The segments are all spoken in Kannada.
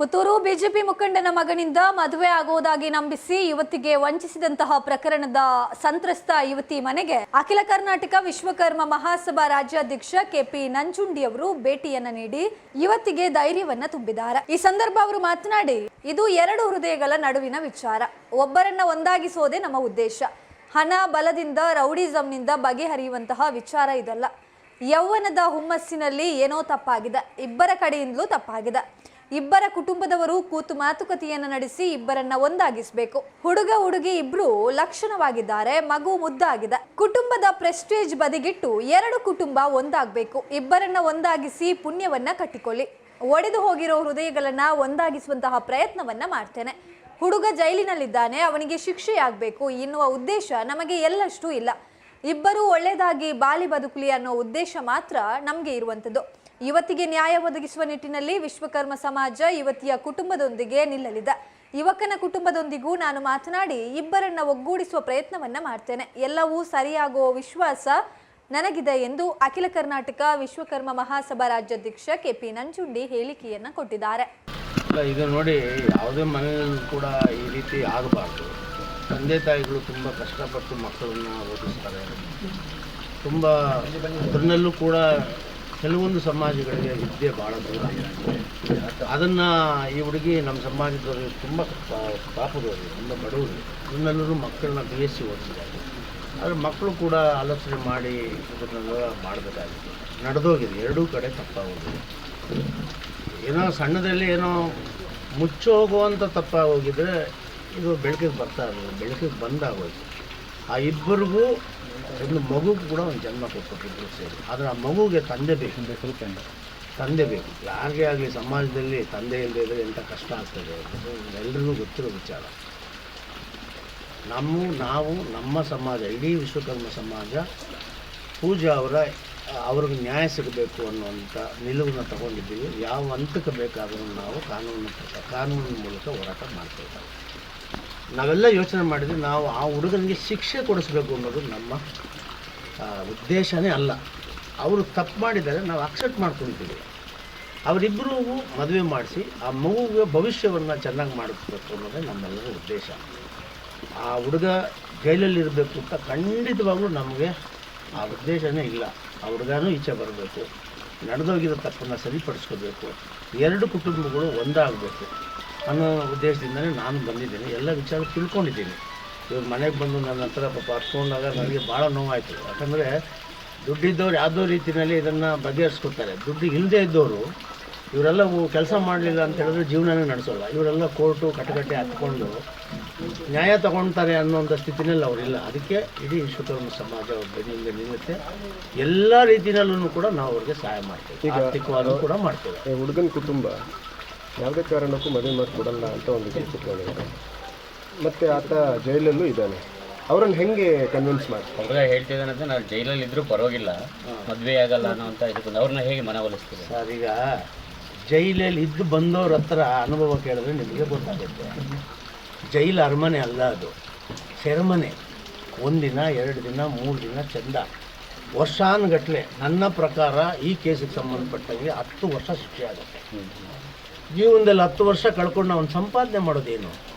ಪುತ್ತೂರು ಬಿಜೆಪಿ ಮುಖಂಡನ ಮಗನಿಂದ ಮದುವೆ ಆಗುವುದಾಗಿ ನಂಬಿಸಿ ಯುವತಿಗೆ ವಂಚಿಸಿದಂತಹ ಪ್ರಕರಣದ ಸಂತ್ರಸ್ತ ಯುವತಿ ಮನೆಗೆ ಅಖಿಲ ಕರ್ನಾಟಕ ವಿಶ್ವಕರ್ಮ ಮಹಾಸಭಾ ರಾಜ್ಯಾಧ್ಯಕ್ಷ ಕೆಪಿ ನಂಜುಂಡಿ ಅವರು ಭೇಟಿಯನ್ನ ನೀಡಿ ಯುವತಿಗೆ ಧೈರ್ಯವನ್ನ ತುಂಬಿದ್ದಾರೆ. ಈ ಸಂದರ್ಭ ಅವರು ಮಾತನಾಡಿ, ಇದು ಎರಡು ಹೃದಯಗಳ ನಡುವಿನ ವಿಚಾರ. ಒಬ್ಬರನ್ನ ಒಂದಾಗಿಸೋದೇ ನಮ್ಮ ಉದ್ದೇಶ. ಹಣ, ಬಲದಿಂದ, ರೌಡಿಸಂನಿಂದ ಬಗೆಹರಿಯುವಂತಹ ವಿಚಾರ ಇದಲ್ಲ. ಯೌವನದ ಹುಮ್ಮಸ್ಸಿನಲ್ಲಿ ಏನೋ ತಪ್ಪಾಗಿದೆ. ಇಬ್ಬರ ಕಡೆಯಿಂದಲೂ ತಪ್ಪಾಗಿದೆ. ಇಬ್ಬರ ಕುಟುಂಬದವರು ಕೂತು ಮಾತುಕತೆಯನ್ನು ನಡೆಸಿ ಇಬ್ಬರನ್ನ ಒಂದಾಗಿಸಬೇಕು. ಹುಡುಗ ಹುಡುಗಿ ಇಬ್ರು ಲಕ್ಷಣವಾಗಿದ್ದಾರೆ, ಮಗು ಮುದ್ದಾಗಿದೆ. ಕುಟುಂಬದ ಪ್ರೆಸ್ಟೇಜ್ ಬದಿಗಿಟ್ಟು ಎರಡು ಕುಟುಂಬ ಒಂದಾಗಬೇಕು. ಇಬ್ಬರನ್ನ ಒಂದಾಗಿಸಿ ಪುಣ್ಯವನ್ನ ಕಟ್ಟಿಕೊಳ್ಳಿ. ಒಡೆದು ಹೋಗಿರೋ ಹೃದಯಗಳನ್ನ ಒಂದಾಗಿಸುವಂತಹ ಪ್ರಯತ್ನವನ್ನ ಮಾಡ್ತೇನೆ. ಹುಡುಗ ಜೈಲಿನಲ್ಲಿದ್ದಾನೆ, ಅವನಿಗೆ ಶಿಕ್ಷೆಯಾಗಬೇಕು ಎನ್ನುವ ಉದ್ದೇಶ ನಮಗೆ ಎಲ್ಲಷ್ಟು ಇಲ್ಲ. ಇಬ್ಬರೂ ಒಳ್ಳೆಯದಾಗಿ ಬಾಲಿ ಬದುಕಲಿ ಅನ್ನೋ ಉದ್ದೇಶ ಮಾತ್ರ ನಮಗೆ ಇರುವಂಥದ್ದು. ಯುವತಿಗೆ ನ್ಯಾಯ ಒದಗಿಸುವ ನಿಟ್ಟಿನಲ್ಲಿ ವಿಶ್ವಕರ್ಮ ಸಮಾಜ ಯುವತಿಯ ಕುಟುಂಬದೊಂದಿಗೆ ನಿಲ್ಲಲಿದೆ. ಯುವಕನ ಕುಟುಂಬದೊಂದಿಗೂ ನಾನು ಮಾತನಾಡಿ ಇಬ್ಬರನ್ನ ಒಗ್ಗೂಡಿಸುವ ಪ್ರಯತ್ನವನ್ನ ಮಾಡ್ತೇನೆ. ಎಲ್ಲವೂ ಸರಿಯಾಗುವ ವಿಶ್ವಾಸ ನನಗಿದೆ ಎಂದು ಅಖಿಲ ಕರ್ನಾಟಕ ವಿಶ್ವಕರ್ಮ ಮಹಾಸಭಾ ರಾಜ್ಯಾಧ್ಯಕ್ಷ ಕೆ ಪಿ ನಂಜುಂಡಿ ಹೇಳಿಕೆಯನ್ನ ಕೊಟ್ಟಿದ್ದಾರೆ. ಇದು ನೋಡಿ, ಯಾವುದೇ ಮನೆಯಲ್ಲೂ ಕೂಡ ಈ ರೀತಿ ಆಗಬಾರ್ದು. ತಂದೆ ತಾಯಿಗಳು ತುಂಬ ಕಷ್ಟಪಟ್ಟು ಮಕ್ಕಳನ್ನು ಓದಿಸ್ತಾರೆ. ತುಂಬ ಅದರಲ್ಲೂ ಕೂಡ ಕೆಲವೊಂದು ಸಮಾಜಗಳಿಗೆ ವಿದ್ಯೆ ಭಾಳ ದೂರ. ಅದನ್ನು ಈ ಹುಡುಗಿ ನಮ್ಮ ಸಮಾಜದವರು ತುಂಬ ಪಾಪದವರು ತುಂಬ ಬಡವರು. ಇನ್ನೆಲ್ಲರೂ ಮಕ್ಕಳನ್ನ ಬಿ ಎಸ್ ಸಿ ಓದಿಸಿದ್ದಾರೆ. ಆದರೆ ಮಕ್ಕಳು ಕೂಡ ಆಲೋಚನೆ ಮಾಡಿ ಇದನ್ನೆಲ್ಲ ಮಾಡಬೇಕಾಗಿತ್ತು. ನಡೆದೋಗಿದೆ. ಎರಡೂ ಕಡೆ ತಪ್ಪಾಗೋಗಿದೆ. ಏನೋ ಸಣ್ಣದಲ್ಲಿ ಏನೋ ಮುಚ್ಚೋಗುವಂಥ ತಪ್ಪಾಗೋಗಿದ್ರೆ ಇದು ಬೆಳಕಿಗೆ ಬರ್ತಾ ಇರಲಿಲ್ಲ ಬೆಳಕಿಗೆ ಬಂದಾಗೋಯ್ತು. ಆ ಇಬ್ಬರಿಗೂ ಒಂದು ಮಗು ಕೂಡ ಒಂದು ಜನ್ಮ ಕೊಟ್ಬಿಟ್ಟಿದ್ರು ಸೇರಿ. ಆದರೆ ಆ ಮಗುಗೆ ತಂದೆ ಬೇಕು. ತಂದೆ ಬೇಕು ಯಾರಿಗೆ ಆಗಲಿ ಸಮಾಜದಲ್ಲಿ ತಂದೆ ಇಲ್ಲದೆ ಇದ್ದರೆ ಎಂಥ ಕಷ್ಟ ಆಗ್ತದೆ ಎಲ್ಲರಿಗೂ ಎಲ್ರಿಗೂ ಗೊತ್ತಿರೋ ವಿಚಾರ. ನಮ್ಮ ನಾವು ನಮ್ಮ ಸಮಾಜ ಇಡೀ ವಿಶ್ವಕರ್ಮ ಸಮಾಜ ಪೂಜಾ ಅವರ ಅವ್ರಿಗೆ ನ್ಯಾಯ ಸಿಗಬೇಕು ಅನ್ನುವಂಥ ನಿಲುವನ್ನು ತಗೊಂಡಿದ್ದೀವಿ. ಯಾವ ಹಂತಕ್ಕೆ ಬೇಕಾದರೂ ನಾವು ಕಾನೂನಿನ ಪ್ರಕಾರ ಕಾನೂನಿನ ಮೂಲಕ ಹೋರಾಟ ಮಾಡ್ತೇವೆ ನಾವೆಲ್ಲ ಯೋಚನೆ ಮಾಡಿದ್ವಿ, ನಾವು ಆ ಹುಡುಗನಿಗೆ ಶಿಕ್ಷೆ ಕೊಡಿಸ್ಬೇಕು ಅನ್ನೋದು ನಮ್ಮ ಉದ್ದೇಶನೇ ಅಲ್ಲ. ಅವರು ತಪ್ಪು ಮಾಡಿದರೆ ನಾವು ಅಕ್ಸೆಪ್ಟ್ ಮಾಡ್ಕೊತೀವಿ. ಅವರಿಬ್ಬರಿಗೂ ಮದುವೆ ಮಾಡಿಸಿ, ಆ ಮಗುವಿಗೆ ಭವಿಷ್ಯವನ್ನು ಚೆನ್ನಾಗಿ ಮಾಡಿಸ್ಬೇಕು ಅನ್ನೋದೇ ನಮ್ಮೆಲ್ಲರ ಉದ್ದೇಶ. ಆ ಹುಡುಗ ಜೈಲಲ್ಲಿರಬೇಕು ಅಂತ ಖಂಡಿತವಾಗ್ಲೂ ನಮಗೆ ಆ ಉದ್ದೇಶನೇ ಇಲ್ಲ. ಆ ಹುಡುಗನೂ ಈಚೆ ಬರಬೇಕು. ನಡೆದೋಗಿರೋ ತಪ್ಪನ್ನು ಸರಿಪಡಿಸ್ಕೋಬೇಕು. ಎರಡು ಕುಟುಂಬಗಳು ಒಂದಾಗಬೇಕು. ಅನ್ನೋ ಉದ್ದೇಶದಿಂದಲೇ ನಾನು ಬಂದಿದ್ದೀನಿ. ಎಲ್ಲ ವಿಚಾರ ತಿಳ್ಕೊಂಡಿದ್ದೀನಿ. ಇವ್ರ ಮನೆಗೆ ಬಂದು ನನ್ನ ಹತ್ರ ಪಾಪ ನನಗೆ ಭಾಳ ನೋವಾಯಿತು. ಯಾಕಂದರೆ ದುಡ್ಡಿದ್ದವ್ರು ಯಾವುದೋ ರೀತಿಯಲ್ಲಿ ಇದನ್ನು ಬಗೆಹರಿಸ್ಕೊತಾರೆ ದುಡ್ಡು ಇಲ್ಲದೆ ಇದ್ದವರು ಇವರೆಲ್ಲ ಕೆಲಸ ಮಾಡಲಿಲ್ಲ ಅಂತ ಹೇಳಿದ್ರೆ ಜೀವನನೇ ನಡೆಸೋಲ್ಲ. ಇವರೆಲ್ಲ ಕೋರ್ಟು ಕಟಕಟೆ ಹತ್ಕೊಂಡು ನ್ಯಾಯ ತಗೊಳ್ತಾರೆ ಅನ್ನೋಂಥ ಸ್ಥಿತಿನಲ್ಲಿ ಅವರಿಲ್ಲ ಅದಕ್ಕೆ ಇಡೀ ವಿಶ್ವಕರ್ಮ ಸಮಾಜ ಬೆನ್ನಿಂದ ನಿಲ್ಲುತ್ತೆ. ಎಲ್ಲ ರೀತಿಯಲ್ಲೂ ಕೂಡ ನಾವು ಅವ್ರಿಗೆ ಸಹಾಯ ಮಾಡ್ತೇವೆ. ಆರ್ಥಿಕವಾಗೂ ಕೂಡ ಮಾಡ್ತೇವೆ. ಹುಡುಗನ ಕುಟುಂಬ ಯಾವುದೇ ಕಾರಣಕ್ಕೂ ಮದುವೆ ಮಾಡಿಕೊಡಲ್ಲ ಅಂತ ಒಂದು ಕೂತ್ಕೊಂಡಿದ್ದಾರೆ ಮತ್ತು ಆತ ಜೈಲಲ್ಲೂ ಇದ್ದಾನೆ. ಅವರನ್ನು ಹೆಂಗೆ ಕನ್ವಿನ್ಸ್ ಮಾಡಿ ಹುಡುಗ ಹೇಳ್ತಿದ್ದಾನಂತ ನಾನು ಜೈಲಲ್ಲಿ ಇದ್ರೂ ಪರವಾಗಿಲ್ಲ. ಮದುವೆ ಆಗಲ್ಲ ಅನ್ನೋ ಅಂತ ಇದಕ್ಕೆ ಅವ್ರನ್ನ ಹೇಗೆ ಮನವೊಲಿಸ್ತೀವಿ ಸರ್ ಈಗ ಜೈಲಲ್ಲಿ ಇದ್ದು ಬಂದವ್ರ ಹತ್ರ ಅನುಭವ ಕೇಳಿದ್ರೆ ನಿಮಗೆ ಗೊತ್ತಾಗುತ್ತೆ. ಜೈಲ್ ಅರಮನೆ ಅಲ್ಲ ಅದು. ಸೆರೆಮನೆ ಒಂದಿನ ಎರಡು ದಿನ ಮೂರು ದಿನ ಚಂದ. ವರ್ಷಾನುಗಟ್ಲೆ ನನ್ನ ಪ್ರಕಾರ ಈ ಕೇಸಿಗೆ ಸಂಬಂಧಪಟ್ಟಂಗೆ ಹತ್ತು ವರ್ಷ ಶಿಕ್ಷೆ ಆಗುತ್ತೆ. ಜೀವನದಲ್ಲಿ ಹತ್ತು ವರ್ಷ ಕಳ್ಕೊಂಡು ಅವನು ಸಂಪಾದನೆ ಮಾಡೋದೇನು?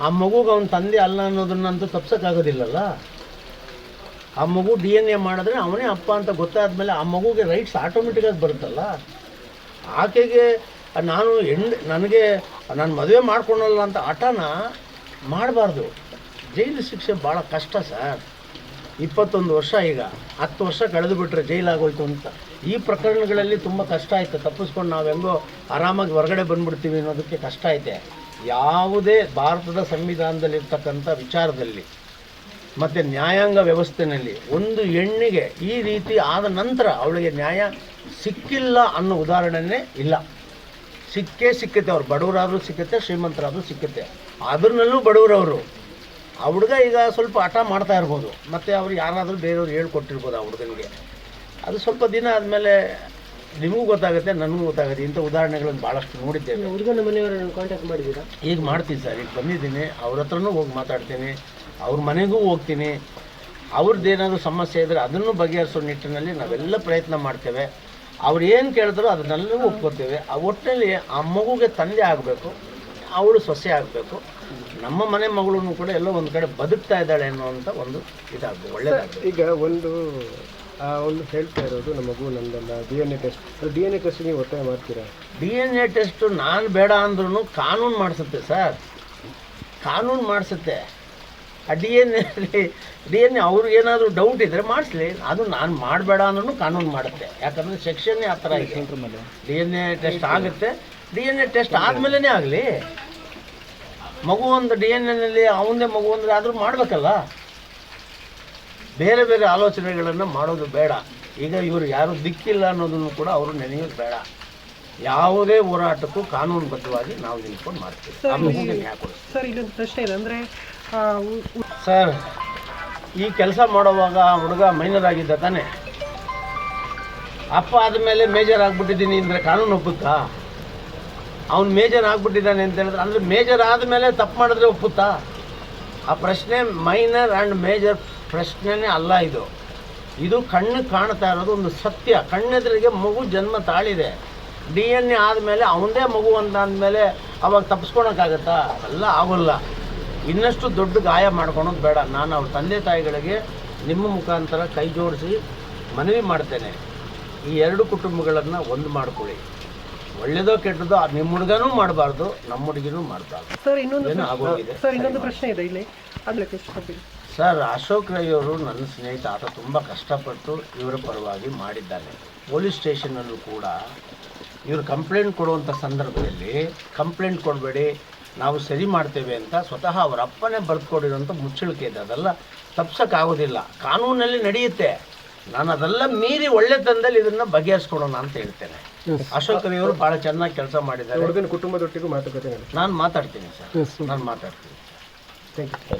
ಆ ಮಗುಗೆ ಅವನ ತಂದೆ ಅಲ್ಲ ಅನ್ನೋದನ್ನಂತೂ ತಪ್ಸೋಕ್ಕಾಗೋದಿಲ್ಲಲ್ಲ? ಆ ಮಗು ಡಿ ಎನ್ ಎ ಮಾಡಿದ್ರೆ ಅವನೇ ಅಪ್ಪ ಅಂತ ಗೊತ್ತಾದ ಮೇಲೆ ಆ ಮಗುಗೆ ರೈಟ್ಸ್ ಆಟೋಮೆಟಿಕಾಗಿ ಬರುತ್ತಲ್ಲ? ಆಕೆಗೆ ನಾನು ಹೆಣ್ಣು ನನಗೆ, ನಾನು ಮದುವೆ ಮಾಡ್ಕೊಳಲ್ಲ ಅಂತ ಹಠನ ಮಾಡಬಾರ್ದು. ಜೈಲು ಶಿಕ್ಷೆ ಭಾಳ ಕಷ್ಟ ಸರ್. ಇಪ್ಪತ್ತೊಂದು ವರ್ಷ ಈಗ. ಹತ್ತು ವರ್ಷ ಕಳೆದು ಬಿಟ್ಟರೆ ಜೈಲಾಗೋಯ್ತು ಅಂತ. ಈ ಪ್ರಕರಣಗಳಲ್ಲಿ ತುಂಬ ಕಷ್ಟ ಆಯಿತು. ತಪ್ಪಿಸ್ಕೊಂಡು ನಾವು ಹೆಂಗೋ ಆರಾಮಾಗಿ ಹೊರಗಡೆ ಬಂದ್ಬಿಡ್ತೀವಿ ಅನ್ನೋದಕ್ಕೆ ಕಷ್ಟ ಐತೆ. ಯಾವುದೇ ಭಾರತದ ಸಂವಿಧಾನದಲ್ಲಿರ್ತಕ್ಕಂಥ ವಿಚಾರದಲ್ಲಿ ಮತ್ತು ನ್ಯಾಯಾಂಗ ವ್ಯವಸ್ಥೆಯಲ್ಲಿ ಒಂದು ಹೆಣ್ಣಿಗೆ ಈ ರೀತಿ ಆದ ನಂತರ ಅವಳಿಗೆ ನ್ಯಾಯ ಸಿಕ್ಕಿಲ್ಲ ಅನ್ನೋ ಉದಾಹರಣೆನೇ ಇಲ್ಲ. ಸಿಕ್ಕೇ ಸಿಕ್ಕತ್ತೆ ಅವ್ರು. ಬಡವರಾದರೂ ಸಿಕ್ಕತ್ತೆ, ಶ್ರೀಮಂತರಾದರೂ ಸಿಕ್ಕತ್ತೆ. ಅದ್ರಲ್ಲೂ ಬಡವರವರು. ಆ ಹುಡುಗ ಈಗ ಸ್ವಲ್ಪ ಹಠ ಮಾಡ್ತಾ ಇರ್ಬೋದು. ಮತ್ತು ಅವ್ರು ಯಾರಾದರೂ ಬೇರೆಯವ್ರು ಹೇಳ್ಕೊಟ್ಟಿರ್ಬೋದು ಆ ಹುಡುಗನಿಗೆ. ಅದು ಸ್ವಲ್ಪ ದಿನ ಆದಮೇಲೆ ನಿಮಗೂ ಗೊತ್ತಾಗುತ್ತೆ ನನಗೂ ಗೊತ್ತಾಗುತ್ತೆ. ಇಂಥ ಉದಾಹರಣೆಗಳನ್ನು ಭಾಳಷ್ಟು ನೋಡಿದ್ದೇವೆ. ಹುಡುಗನ ಮನೆಯವರನ್ನು ಕಾಂಟ್ಯಾಕ್ಟ್ ಮಾಡಿದ್ದೀರಾ? ಈಗ ಮಾಡ್ತೀನಿ ಸರ್. ಈಗ ಬಂದಿದ್ದೀನಿ. ಅವ್ರ ಹತ್ರನೂ ಹೋಗಿ ಮಾತಾಡ್ತೀನಿ. ಅವ್ರ ಮನೆಗೂ ಹೋಗ್ತೀನಿ. ಅವ್ರದ್ದೇನಾದರೂ ಸಮಸ್ಯೆ ಇದ್ದರೆ ಅದನ್ನು ಬಗೆಹರಿಸೋ ನಿಟ್ಟಿನಲ್ಲಿ ನಾವೆಲ್ಲ ಪ್ರಯತ್ನ ಮಾಡ್ತೇವೆ. ಅವ್ರು ಏನು ಕೇಳಿದ್ರು ಅದನ್ನೆಲ್ಲವೂ ಒಪ್ಕೋತೇವೆ. ಆ ಒಟ್ಟಿನಲ್ಲಿ ಆ ಮಗುಗೆ ತಂದೆ ಆಗಬೇಕು ಅವಳು ಸೊಸೆ ಆಗಬೇಕು. ನಮ್ಮ ಮನೆ ಮಗಳನ್ನು ಕೂಡ ಎಲ್ಲೋ ಒಂದು ಕಡೆ ಬದುಕ್ತಾ ಇದ್ದಾಳೆ ಅನ್ನುವಂಥ ಒಂದು ಇದಾಗಬೇಕು ಒಳ್ಳೆಯದಾಗ ಈಗ ಒಂದು ಒಂದು ಹೇಳ್ತಾ ಇರೋದು ನಮ್ಮ ಮಗು ನಂದಲ್ಲ D N A test D N A test ನೀವು ಒತ್ತಾಯ ಮಾಡ್ತೀರಾ? ಡಿ ಎನ್ ಎ ಟೆಸ್ಟ್ ನಾನು ಬೇಡ ಅಂದ್ರೂ ಕಾನೂನು ಮಾಡಿಸುತ್ತೆ ಸರ್. ಕಾನೂನು ಮಾಡಿಸುತ್ತೆ. ಆ D N A D N A ಅವ್ರಿಗೇನಾದರೂ doubt ಇದ್ದರೆ ಮಾಡಿಸ್ಲಿ. ಅದು ನಾನು ಮಾಡಬೇಡ ಅಂದ್ರೂ ಕಾನೂನು ಮಾಡುತ್ತೆ. ಯಾಕಂದರೆ ಸೆಕ್ಷನ್ನೇ ಆ ಥರ ಇದೆ. ಡಿ ಎನ್ ಎ ಟೆಸ್ಟ್ ಆಗುತ್ತೆ. ಡಿ ಎನ್ ಎ ಟೆಸ್ಟ್ ಆದಮೇಲೇ ಆಗಲಿ. ಮಗು ಒಂದು ಡಿ ಎನ್ ಎನಲ್ಲಿ ಅವನದೇ ಮಗು ಅಂದರೆ ಆದರೂ ಮಾಡಬೇಕಲ್ಲ. ಬೇರೆ ಬೇರೆ ಆಲೋಚನೆಗಳನ್ನು ಮಾಡೋದು ಬೇಡ. ಈಗ ಇವರು ಯಾರು ದಿಕ್ಕಿಲ್ಲ ಅನ್ನೋದನ್ನು ಕೂಡ ಅವರು ನೆನೆಯೋದು ಬೇಡ. ಯಾವುದೇ ಹೋರಾಟಕ್ಕೂ ಕಾನೂನುಬದ್ಧವಾಗಿ ನಾವು ನಿಂತ್ಕೊಂಡು ಮಾಡ್ತೀವಿ. ಸರ್ ಇಲ್ಲೊಂದು ಪ್ರಶ್ನೆ ಇದೆ. ಅಂದರೆ ಸರ್ ಈ ಕೆಲಸ ಮಾಡುವಾಗ ಹುಡುಗ ಮೈನರ್ ಆಗಿದ್ದ ತಾನೆ. ಅಪ್ಪ ಆದಮೇಲೆ ಮೇಜರ್ ಆಗಿಬಿಟ್ಟಿದ್ದೀನಿ ಅಂದರೆ ಕಾನೂನು ಒಪ್ಪುತ್ತಾ? ಅವನು ಮೇಜರ್ ಆಗಿಬಿಟ್ಟಿದ್ದಾನೆ ಅಂತ ಹೇಳಿದ್ರೆ ಅಂದರೆ ಮೇಜರ್ ಆದಮೇಲೆ ತಪ್ಪು ಮಾಡಿದ್ರೆ ಒಪ್ಪುತ್ತಾ? ಆ ಪ್ರಶ್ನೆ ಮೈನರ್ ಆ್ಯಂಡ್ ಮೇಜರ್ ಪ್ರಶ್ನೆನೇ ಅಲ್ಲ ಇದು. ಇದು ಕಣ್ಣು ಕಾಣ್ತಾ ಇರೋದು ಒಂದು ಸತ್ಯ. ಕಣ್ಣೆದುರಿಗೆ ಮಗು ಜನ್ಮ ತಾಳಿದೆ. ಡಿ ಎನ್ ಎ ಆದಮೇಲೆ ಅವನದೇ ಮಗು ಅಂತ ಅಂದಮೇಲೆ ಅವಾಗ ತಪ್ಪಿಸ್ಕೊಳಕ್ಕಾಗತ್ತಾ ಅಲ್ಲ ಆಗೋಲ್ಲ. ಇನ್ನಷ್ಟು ದೊಡ್ಡ ಗಾಯ ಮಾಡ್ಕೊಳೋದು ಬೇಡ. ನಾನು ಅವ್ರ ತಂದೆ ತಾಯಿಗಳಿಗೆ ನಿಮ್ಮ ಮುಖಾಂತರ ಕೈ ಜೋಡಿಸಿ ಮನವಿ ಮಾಡ್ತೇನೆ. ಈ ಎರಡು ಕುಟುಂಬಗಳನ್ನು ಒಂದು ಮಾಡ್ಕೊಳ್ಳಿ. ಒಳ್ಳೇದೋ ಕೆಟ್ಟದೋ ನಿಮ್ಮ ಹುಡುಗನೂ ಮಾಡಬಾರ್ದು ನಮ್ಮ ಹುಡುಗಿನೂ ಮಾಡಬಾರ್ದು. ಸರ್ ಇನ್ನೊಂದು ಸರ್ ಇನ್ನೊಂದು ಪ್ರಶ್ನೆ ಇದೆ ಇಲ್ಲಿ. ಸರ್ ಅಶೋಕ್ ರೈ ಅವರು ನನ್ನ ಸ್ನೇಹಿತ. ಆತ ತುಂಬ ಕಷ್ಟಪಟ್ಟು ಇವರ ಪರವಾಗಿ ಮಾಡಿದ್ದಾನೆ ಪೊಲೀಸ್ ಸ್ಟೇಷನಲ್ಲೂ ಕೂಡ ಇವರು ಕಂಪ್ಲೇಂಟ್ ಕೊಡುವಂಥ ಸಂದರ್ಭದಲ್ಲಿ ಕಂಪ್ಲೇಂಟ್ ಕೊಡಬೇಡಿ ನಾವು ಸರಿ ಮಾಡ್ತೇವೆ ಅಂತ ಸ್ವತಃ ಅವರ ಅಪ್ಪನೇ ಬರೆದುಕೊಡಿರೋಂಥ ಮುಚ್ಚಳಿಕೆ ಇದೆ. ಅದೆಲ್ಲ ತಪ್ಸೋಕ್ಕಾಗೋದಿಲ್ಲ. ಕಾನೂನಲ್ಲಿ ನಡೆಯುತ್ತೆ. ನಾನು ಅದೆಲ್ಲ ಮೀರಿ ಒಳ್ಳೆ ತಂದಲ್ಲಿ ಇದನ್ನು ಬಗೆಹರಿಸ್ಕೊಡೋಣ ಅಂತ ಹೇಳ್ತೇನೆ. ಅಶೋಕ್ ರೈ ಅವರು ಭಾಳ ಚೆನ್ನಾಗಿ ಕೆಲಸ ಮಾಡಿದ್ದಾರೆ. ಕುಟುಂಬದೊಟ್ಟಿಗೂ ಮಾತುಕತೆ ನಾನು ಮಾತಾಡ್ತೀನಿ ಸರ್. ನಾನು ಮಾತಾಡ್ತೀನಿ. Thank you